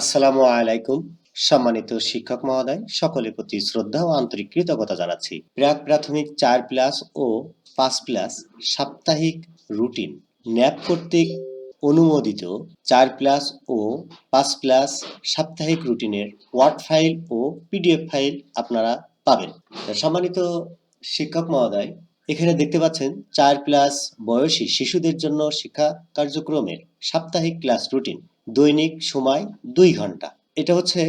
আসসালামু আলাইকুম, সম্মানিত শিক্ষক মহোদয়, সকলের প্রতি শ্রদ্ধা ও আন্তরিক কৃতজ্ঞতা জানাচ্ছি। প্রাক প্রাথমিক চার প্লাস ও পাঁচ প্লাস সাপ্তাহিক রুটিন। ন্যাপ কর্তৃক অনুমোদিত চার প্লাস ও পাঁচ প্লাস সাপ্তাহিক রুটিনের ওয়ার্ড ফাইল ও পিডিএফ ফাইল আপনারা পাবেন। সম্মানিত শিক্ষক মহোদয়, এখানে দেখতে পাচ্ছেন চার প্লাস বয়সী শিশুদের জন্য শিক্ষা কার্যক্রমের সাপ্তাহিক ক্লাস রুটিন। দৈনিক সময় দুই ঘণ্টা। এটা হচ্ছে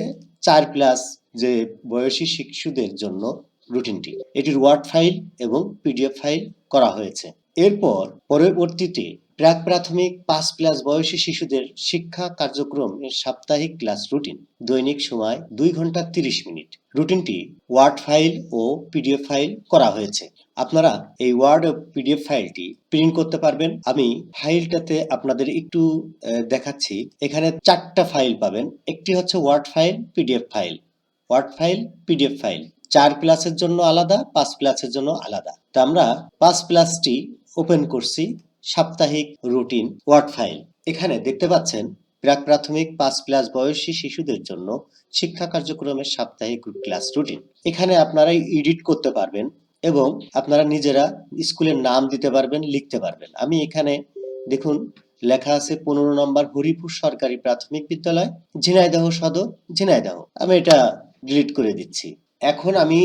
চার প্লাস যে বয়সী শিশুদের জন্য রুটিনটি এটির ওয়ার্ড ফাইল এবং পিডিএফ ফাইল করা হয়েছে। এরপর পরবর্তীতে প্রাক প্রাথমিক পাঁচ প্লাস বয়সী শিশুদের শিক্ষা কার্যক্রমের সাপ্তাহিক ক্লাস রুটিন। দৈনিক সময় দুই ঘণ্টা তিরিশ মিনিট। রুটিনটি ওয়ার্ড ফাইল ও পিডিএফ ফাইল করা হয়েছে। আপনারা এই ওয়ার্ড ও পিডিএফ ফাইলটি প্রিন্ট করতে পারবেন। আমি ফাইলটাতে আপনাদের একটু দেখাচ্ছি। এখানে চারটা ফাইল পাবেন। একটি হচ্ছে word file, PDF file. Word file, PDF file. চার প্লাসের জন্য আলাদা, পাঁচ প্লাসের জন্য আলাদা। তো আমরা পাঁচ প্লাসটি ওপেন করছি। সাপ্তাহিক রুটিন, ওয়ার্ড ফাইল। এখানে দেখতে পাচ্ছেন প্রাক প্রাথমিক পাঁচ প্লাস বয়সী শিশুদের জন্য শিক্ষা কার্যক্রমের সাপ্তাহিক ক্লাস রুটিন। এখানে আপনারা এডিট করতে পারবেন এবং আপনারা নিজেরা স্কুলের নাম দিতে পারবেন, লিখতে পারবেন। আমি এখানে দেখুন, লেখা আছে পনেরো নম্বর হরিপুর সরকারি প্রাথমিক বিদ্যালয়, ঝিনাইদহ সদর, ঝিনাইদহ। আমি এটা ডিলিট করে দিচ্ছি। এখন আমি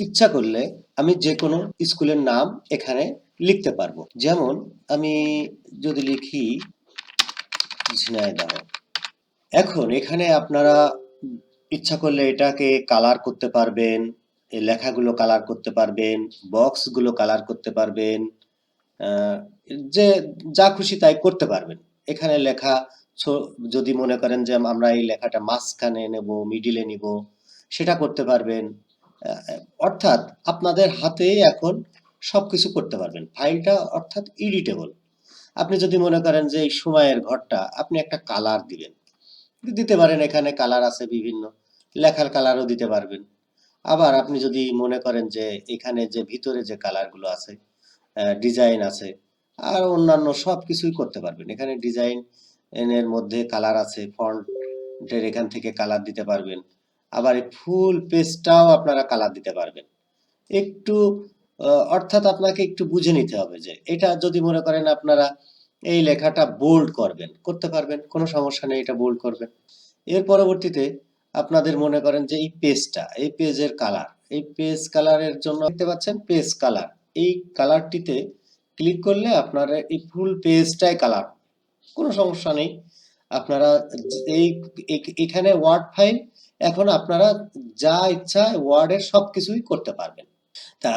ইচ্ছা করলে আমি যে কোনো স্কুলের নাম এখানে লিখতে পারব। যেমন আমি যদি লিখি, ঝিনাইদহ। এখন এখানে আপনারা ইচ্ছা করলে এটাকে কালার করতে পারবেন, এই লেখাগুলো কালার করতে পারবেন বক্সগুলো কালার করতে পারবেন যে যা খুশি তাই করতে পারবেন। এখানে লেখা যদি মনে করেন যে আমরা এই লেখাটা মাঝখানে নেব মিডিলে নিব, সেটা করতে পারবেন। অর্থাৎ আপনাদের হাতে এখন সবকিছু করতে পারবেন। ফাইলটা অর্থাৎ এডিটেবল আপনি যদি মনে করেন যে এই সময়ের ঘরটা আপনি একটা কালার দিবেন। দিতে পারেন এখানে কালার আছে বিভিন্ন, লেখার কালারও দিতে পারবেন। আবার আপনি যদি মনে করেন যে এখানে যে ভিতরে যে কালারগুলো আছে ডিজাইন আছে, আর অন্যান্য সব কিছুই করতে পারবেন। এখানে ডিজাইন এর মধ্যে কালার আছে ফন্টের এখান থেকে কালার দিতে পারবেন। আবার এই ফুল পেজটাও আপনারা কালার দিতে পারবেন। একটু অর্থাৎ আপনাকে একটু বুঝে নিতে হবে যে এটা যদি মনে করেন আপনারা এই লেখাটা বোল্ড করবেন, করতে পারবেন, কোনো সমস্যা নেই, এটা বোল্ড করবেন। এর পরবর্তীতে আপনাদের মনে করেন যে এই পেজটা এই পেজের কালার এই পেজ কালারের জন্য দেখতে পাচ্ছেন পেজ কালার এই কালারটিতে ক্লিক করলে আপনার এই ফুল পেজটাই কালার কোনো সমস্যা নেই। আপনারা এই এখানে ওয়ার্ড ফাইল এখন আপনারা যা ইচ্ছা ওয়ার্ডের সব কিছুই করতে পারবেন। তা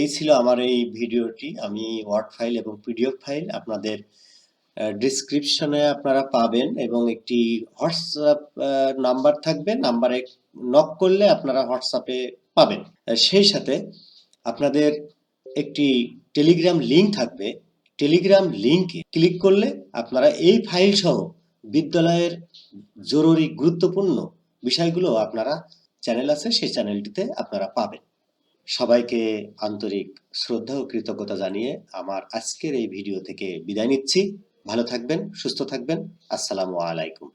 এই ছিল আমার এই ভিডিওটি। আমি ওয়ার্ড ফাইল এবং পিডিএফ ফাইল আপনাদের ডিসক্রিপশনে আপনারা পাবেন এবং একটি হোয়াটসঅ্যাপ নাম্বার থাকবে। নাম্বারে নক করলে আপনারা হোয়াটসঅ্যাপে পাবেন। সেই সাথে আপনাদের একটি টেলিগ্রাম লিংক থাকবে। টেলিগ্রাম লিংকে ক্লিক করলে আপনারা এই ফাইল সহ বিদ্যালয়ের জরুরি গুরুত্বপূর্ণ বিষয়গুলো আপনারা চ্যানেল আছে, সেই চ্যানেলটিতে আপনারা পাবেন। সবাইকে আন্তরিক শ্রদ্ধা ও কৃতজ্ঞতা জানিয়ে আমার আজকের এই ভিডিও থেকে বিদায় নিচ্ছি। ভালো থাকবেন, সুস্থ থাকবেন। আসসালামু আলাইকুম।